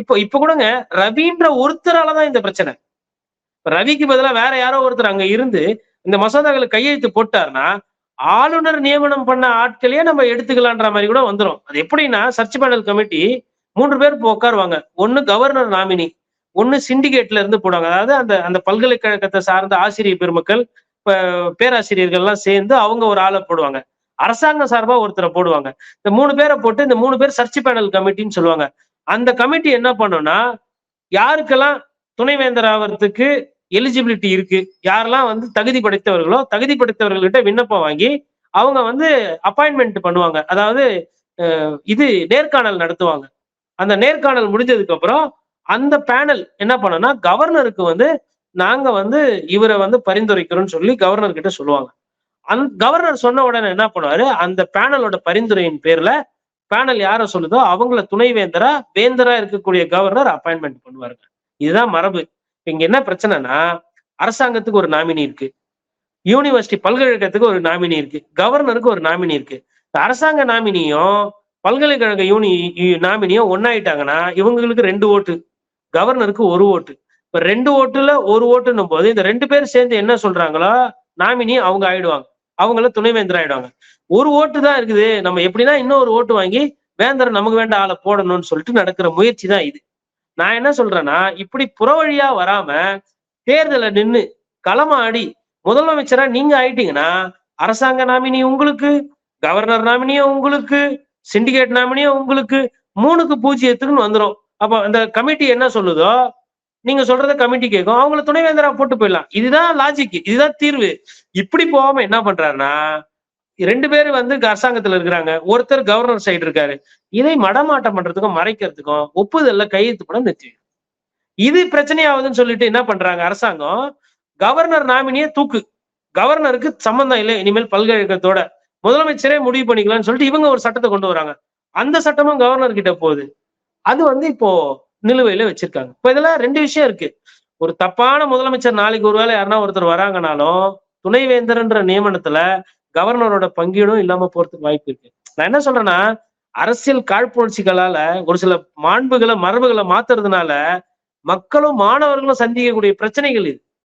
இப்போ இப்ப கூடங்க ரவின்ற ஒருத்தராலதான் இந்த பிரச்சனை. ரவிக்கு பதிலா வேற யாரோ ஒருத்தர் அங்க இருந்து இந்த மசோதாக்களை கையெழுத்து போட்டாருன்னா ஆளுநர் நியமனம் பண்ண ஆட்களையே நம்ம எடுத்துக்கலான்ற மாதிரி கூட வந்துரும். அது எப்படின்னா சர்ச் பேனல் கமிட்டி மூன்று பேர் உட்காருவாங்க. ஒன்னு கவர்னர் நாமினி ஒன்னு சிண்டிகேட்ல இருந்து போடுவாங்க. அதாவது அந்த அந்த பல்கலைக்கழகத்தை சார்ந்த ஆசிரியர் பெருமக்கள் பேராசிரியர்கள் எல்லாம் சேர்ந்து அவங்க ஒரு ஆளை போடுவாங்க. அரசாங்கம் சார்பா ஒருத்தரை போடுவாங்க. இந்த மூணு பேரை போட்டு இந்த மூணு பேர் சர்ச் பேனல் கமிட்டின்னு சொல்லுவாங்க. அந்த கமிட்டி என்ன பண்ணும்னா யாருக்கெல்லாம் துணைவேந்தர் ஆகிறதுக்கு எலிஜிபிலிட்டி இருக்கு யாரெல்லாம் வந்து தகுதி படைத்தவர்களோ தகுதி படைத்தவர்கள்கிட்ட விண்ணப்பம் வாங்கி அவங்க வந்து அப்பாயின்மெண்ட் பண்ணுவாங்க. அதாவது இது நேர்காணல் நடத்துவாங்க. அந்த நேர்காணல் முடிஞ்சதுக்கு அப்புறம் அந்த பேனல் என்ன பண்ணும்னா கவர்னருக்கு வந்து நாங்க வந்து இவரை வந்து பரிந்துரைக்கிறோம்னு சொல்லி கவர்னர் கிட்ட சொல்லுவாங்க. அந் கவர்னர் சொன்ன உடனே என்ன பண்ணுவாரு? அந்த பேனலோட பரிந்துரையின் பேர்ல பேனல் யார சொல்லுதோ அவங்கள துணைவேந்தரா வேந்தரா இருக்கக்கூடிய கவர்னர் அப்பாயின்மெண்ட் பண்ணுவாருங்க. இதுதான் மரபு. இங்க என்ன பிரச்சனைனா அரசாங்கத்துக்கு ஒரு நாமினி இருக்கு. யூனிவர்சிட்டி பல்கலைக்கழகத்துக்கு ஒரு நாமினி இருக்கு. கவர்னருக்கு ஒரு நாமினி இருக்கு. அரசாங்க நாமினியும் பல்கலைக்கழக யூனி நாமினியும் ஒன்னாயிட்டாங்கன்னா இவங்களுக்கு ரெண்டு ஓட்டு. கவர்னருக்கு ஒரு ஓட்டு. இப்ப ரெண்டு ஓட்டுல ஒரு ஓட்டுன்னும் போது இந்த ரெண்டு பேரும் சேர்ந்து என்ன சொல்றாங்களோ நாமினி அவங்க ஆயிடுவாங்க. அவங்கள துணைவேந்தர் ஆயிடுவாங்க. ஒரு ஓட்டு தான் இருக்குது. நம்ம எப்படின்னா இன்னொரு ஓட்டு வாங்கி வேந்தர் நமக்கு வேண்ட ஆளை போடணும்னு சொல்லிட்டு நடக்கிற முயற்சி தான் இது. நான் என்ன சொல்றேன்னா இப்படி புறவழியா வராம தேர்தலை நின்னு களமாடி முதலமைச்சரா நீங்க ஆயிட்டீங்கன்னா அரசாங்க நாமினி உங்களுக்கு கவர்னர் நாமினியும் உங்களுக்கு சிண்டிகேட் நாமினியும் உங்களுக்கு மூணுக்கு பூஜ்ஜியத்துக்குன்னு வந்துரும். அப்போ அந்த கமிட்டி என்ன சொல்லுதோ நீங்க சொல்றத கமிட்டி கேட்கும் அவங்கள துணைவேந்தரா போட்டு போயிடலாம். இதுதான் லாஜிக் இதுதான் தீர்வு. இப்படி போகாம என்ன பண்றாருன்னா ரெண்டு பேர் வந்து அரசாங்கத்துல இருக்கிறாங்க. ஒருத்தர் கவர்னர் சைடு இருக்காரு. இதை மடமாட்டம் பண்றதுக்கும் மறைக்கிறதுக்கும் ஒப்புதல்ல கையெழுத்து படம் நிறுத்தி. இது பிரச்சனையாவதுன்னு சொல்லிட்டு என்ன பண்றாங்க அரசாங்கம் கவர்னர் நாமினியே தூக்கு. கவர்னருக்கு சம்பந்தம் இல்லை. இனிமேல் பல்கலைக்கழகத்தோட முதலமைச்சரே முடிவு பண்ணிக்கலாம்னு சொல்லிட்டு இவங்க ஒரு சட்டத்தை கொண்டு வராங்க. அந்த சட்டமும் கவர்னர் கிட்ட போகுது. அது வந்து இப்போ நிலுவையில வச்சிருக்காங்க. இப்ப இதெல்லாம் ரெண்டு விஷயம் இருக்கு. ஒரு தப்பான முதலமைச்சர் நாளைக்கு ஒருவேளை யாருன்னா ஒருத்தர் வராங்கனாலும் துணைவேந்தர்ன்ற நியமனத்துல கவர்னரோட பங்கீடும் இல்லாம போறதுக்கு வாய்ப்பு இருக்கு. நான் என்ன சொல்றேன்னா அரசியல் காழ்ப்புணர்ச்சிகளால ஒரு சில மாண்புகளை மரபுகளை மாத்துறதுனால மக்களும் மாணவர்களும் சந்திக்கக்கூடிய பிரச்சனைகள் இது.